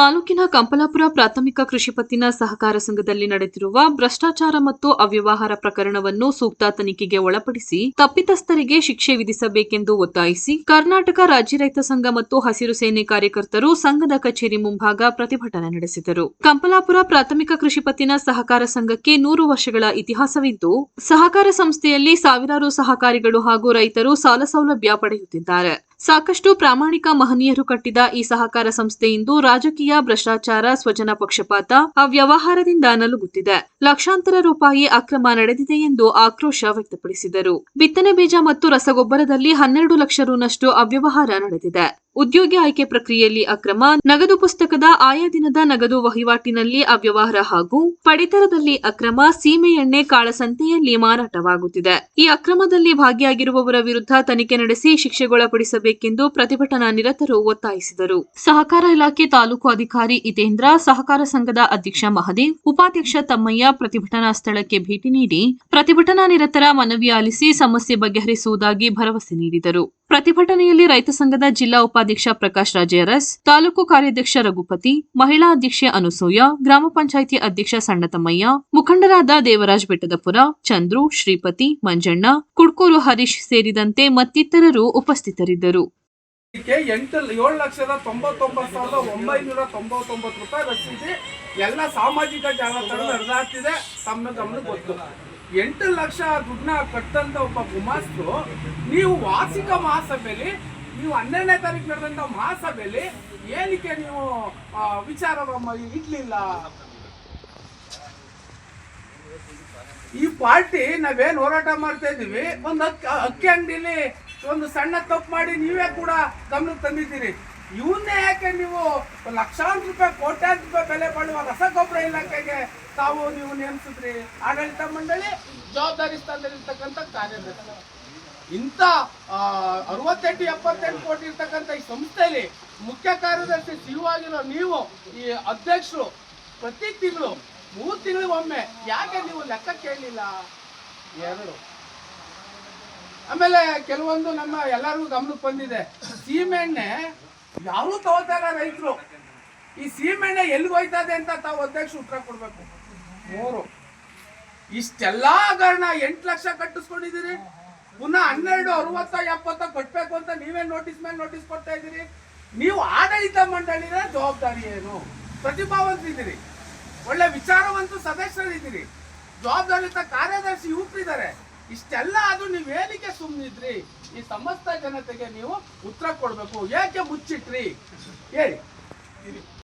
ತಾಲೂಕಿನ ಕಂಪಲಾಪುರ ಪ್ರಾಥಮಿಕ ಕೃಷಿ ಪತ್ತಿನ ಸಹಕಾರ ಸಂಘದಲ್ಲಿ ನಡೆದಿರುವ ಭ್ರಷ್ಟಾಚಾರ ಮತ್ತು ಅವ್ಯವಹಾರ ಪ್ರಕರಣವನ್ನು ಸೂಕ್ತ ತನಿಖೆಗೆ ಒಳಪಡಿಸಿ ತಪ್ಪಿತಸ್ಥರಿಗೆ ಶಿಕ್ಷೆ ವಿಧಿಸಬೇಕೆಂದು ಒತ್ತಾಯಿಸಿ ಕರ್ನಾಟಕ ರಾಜ್ಯ ರೈತ ಸಂಘ ಮತ್ತು ಹಸಿರು ಸೇನೆ ಕಾರ್ಯಕರ್ತರು ಸಂಘದ ಕಚೇರಿ ಮುಂಭಾಗ ಪ್ರತಿಭಟನೆ ನಡೆಸಿದರು. ಕಂಪಲಾಪುರ ಪ್ರಾಥಮಿಕ ಕೃಷಿ ಪತ್ತಿನ ಸಹಕಾರ ಸಂಘಕ್ಕೆ ನೂರು ವರ್ಷಗಳ ಇತಿಹಾಸವಿದ್ದು, ಸಹಕಾರ ಸಂಸ್ಥೆಯಲ್ಲಿ ಸಾವಿರಾರು ಸಹಕಾರಿಗಳು ಹಾಗೂ ರೈತರು ಸಾಲ ಸೌಲಭ್ಯ ಪಡೆಯುತ್ತಿದ್ದಾರೆ. ಸಾಕಷ್ಟು ಪ್ರಾಮಾಣಿಕ ಮಹನೀಯರು ಕಟ್ಟಿದ ಈ ಸಹಕಾರ ಸಂಸ್ಥೆ ರಾಜಕೀಯ, ಭ್ರಷ್ಟಾಚಾರ, ಸ್ವಜನ ಪಕ್ಷಪಾತ ಅವ್ಯವಹಾರದಿಂದ ನಲುಗುತ್ತಿದೆ. ಲಕ್ಷಾಂತರ ರೂಪಾಯಿ ಅಕ್ರಮ ನಡೆದಿದೆ ಎಂದು ಆಕ್ರೋಶ ವ್ಯಕ್ತಪಡಿಸಿದರು. ಬಿತ್ತನೆ ಬೀಜ ಮತ್ತು ರಸಗೊಬ್ಬರದಲ್ಲಿ ಹನ್ನೆರಡು ಲಕ್ಷ ರುನಷ್ಟು ಅವ್ಯವಹಾರ ನಡೆದಿದೆ. ಉದ್ಯೋಗಿ ಆಯ್ಕೆ ಪ್ರಕ್ರಿಯೆಯಲ್ಲಿ ಅಕ್ರಮ, ನಗದು ಪುಸ್ತಕದ ಆಯಾ ದಿನದ ನಗದು ವಹಿವಾಟಿನಲ್ಲಿ ಅವ್ಯವಹಾರ ಹಾಗೂ ಪಡಿತರದಲ್ಲಿ ಅಕ್ರಮ ಸೀಮೆಎಣ್ಣೆ ಕಾಳಸಂತೆಯಲ್ಲಿ ಮಾರಾಟವಾಗುತ್ತಿದೆ. ಈ ಅಕ್ರಮದಲ್ಲಿ ಭಾಗಿಯಾಗಿರುವವರ ವಿರುದ್ಧ ತನಿಖೆ ನಡೆಸಿ ಶಿಕ್ಷೆಗೊಳಪಡಿಸಬೇಕೆಂದು ಪ್ರತಿಭಟನಾ ನಿರತರು ಒತ್ತಾಯಿಸಿದರು. ಸಹಕಾರ ಇಲಾಖೆ ತಾಲೂಕು ಅಧಿಕಾರಿ ಇತೇಂದ್ರ ಸಹಕಾರ ಸಂಘದ ಅಧ್ಯಕ್ಷ ಮಹದೇವ್, ಉಪಾಧ್ಯಕ್ಷ ತಮ್ಮಯ್ಯ ಪ್ರತಿಭಟನಾ ಸ್ಥಳಕ್ಕೆ ಭೇಟಿ ನೀಡಿ ಪ್ರತಿಭಟನಾ ನಿರತರ ಮನವಿ ಆಲಿಸಿ ಸಮಸ್ಯೆ ಬಗೆಹರಿಸುವುದಾಗಿ ಭರವಸೆ ನೀಡಿದರು. ಪ್ರತಿಭಟನೆಯಲ್ಲಿ ರೈತ ಸಂಘದ ಜಿಲ್ಲಾ ಉಪಾಧ್ಯಕ್ಷ ಪ್ರಕಾಶ್ ರಾಜೇರಸ್, ತಾಲೂಕು ಕಾರ್ಯಾಧ್ಯಕ್ಷ ರಘುಪತಿ, ಮಹಿಳಾ ಅಧ್ಯಕ್ಷೆ ಅನುಸೂಯ, ಗ್ರಾಮ ಪಂಚಾಯಿತಿ ಅಧ್ಯಕ್ಷ ಸಣ್ಣತಮ್ಮಯ್ಯ, ಮುಖಂಡರಾದ ದೇವರಾಜ್ ಬೆಟ್ಟದಪುರ, ಚಂದ್ರು, ಶ್ರೀಪತಿ, ಮಂಜಣ್ಣ, ಕುಡ್ಕೂರು ಹರೀಶ್ ಸೇರಿದಂತೆ ಮತ್ತಿತರರು ಉಪಸ್ಥಿತರಿದ್ದರು. ಏಳು ಲಕ್ಷದ ರೂಪಾಯಿ ರಸೀದಿ ಎಲ್ಲ ಸಾಮಾಜಿಕ ಜಾಲತಾಣ ನಡೆದಾಡ್ತಿದೆ ತಮ್ಮ ಗಮನಕ್ಕೆ ಗೊತ್ತು ಎಂಟು ಲಕ್ಷ ದುಡ್ಡನ್ನ ಕಟ್ಟಂತ ಒಬ್ಬ ಗುಮಾಸ್ತರು ನೀವು ವಾರ್ಷಿಕ ಮಹಾಸಭೆಯಲ್ಲಿ, ನೀವು ಹನ್ನೆರಡನೇ ತಾರೀಕು ನಡೆದಂತ ಮಹಾಸಭೆಯಲ್ಲಿ ಏನಕ್ಕೆ ನೀವು ವಿಚಾರ ಇಡ್ಲಿಲ್ಲ? ಈ ಪಾರ್ಟಿ ನಾವೇನ್ ಹೋರಾಟ ಮಾಡ್ತಾ ಇದೀವಿ ಒಂದು ಅಕ್ಕಿ ಅಂಗಡಿಲಿ ಒಂದು ಸಣ್ಣ ತಪ್ಪು ಮಾಡಿ ನೀವೇ ಕೂಡ ಗಮನಕ್ಕೆ ತಂದಿದ್ದೀರಿ. ಇವನ್ನೇ ಯಾಕೆ ನೀವು ಲಕ್ಷಾಂತರ ರೂಪಾಯಿ ಕೋಟ್ಯಾಂತರ ರೂಪಾಯಿ ಬೆಲೆ ಬಾಳುವ ರಸಗೊಬ್ಬರ ಇಲಾಖೆಗೆ ತಾವು ನೀವು ನೇಮಿಸಿದ್ರಿ? ಆಡಳಿತ ಮಂಡಳಿ ಜವಾಬ್ದಾರಿ ಸ್ಥಾನದಲ್ಲಿರ್ತಕ್ಕಂಥ ಕಾರ್ಯದರ್ಶಿ. ಇಂಥ ಅರವತ್ತೆಂಟು ಎಪ್ಪತ್ತೆಂಟು ಕೋಟಿ ಇರ್ತಕ್ಕಂಥ ಈ ಸಂಸ್ಥೆಯಲ್ಲಿ ಮುಖ್ಯ ಕಾರ್ಯದರ್ಶಿ ಸಿಇಒ ಆಗಿರೋ ನೀವು ಈ ಅಧ್ಯಕ್ಷರು ಪ್ರತಿ ತಿಂಗಳು ಮೂರು ತಿಂಗಳಿಗೊಮ್ಮೆ ಯಾಕೆ ನೀವು ಲೆಕ್ಕ ಕೇಳಲಿಲ್ಲ? ಎರಡು ಆಮೇಲೆ ಕೆಲವೊಂದು ನಮ್ಮ ಎಲ್ಲರಿಗೂ ಗಮನಕ್ಕೆ ಬಂದಿದೆ. ಸೀಮೆಣ್ಣೆ ಯಾರೂ ತಗೋತಾರ ರೈತರು? ಈ ಸೀಮೆಣ್ಣೆ ಎಲ್ಲಿಗೆ ಹೋಯ್ತದೆ ಅಂತ ತಾವು ಅಧ್ಯಕ್ಷ ಉತ್ತರ ಕೊಡ್ಬೇಕು. ಮೂರು, ಇಷ್ಟೆಲ್ಲಾ ಕಾರಣ ಎಂಟು ಲಕ್ಷ ಕಟ್ಟಿಸ್ಕೊಂಡಿದ್ದೀರಿ. ಪುನಃ ಹನ್ನೆರಡು, ಅರವತ್ತ, ಎಪ್ಪತ್ತ ಕಟ್ಟಬೇಕು ಅಂತ ನೀವೇ ನೋಟಿಸ್ ಮೇಲೆ ನೋಟಿಸ್ ಕೊಡ್ತಾ ಇದ್ದೀರಿ. ನೀವು ಆಡಳಿತ ಮಂಡಳಿನ ಜವಾಬ್ದಾರಿ ಏನು? ಪ್ರತಿಭಾವಂತಿದ್ದೀರಿ. ಒಳ್ಳೆ ವಿಚಾರವಂತೂ ಸದಸ್ಯರಿದ್ದೀರಿ. ಜವಾಬ್ದಾರಿಯುತ ಕಾರ್ಯದರ್ಶಿ ಯುವಕರಿದ್ದಾರೆ. ಇಷ್ಟೆಲ್ಲ ಅದು ನೀವೇನಕ್ಕೆ ಸುಮ್ಮನಿದ್ರಿ ಈ ಸಮಸ್ತ ಜನತೆಗೆ ನೀವು ಉತ್ತರ ಕೊಡಬೇಕು. ಯಾಕೆ ಮುಚ್ಚಿಟ್ರಿ? ಹೇಳಿ.